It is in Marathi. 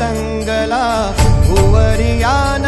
दङ्गला भुवरियान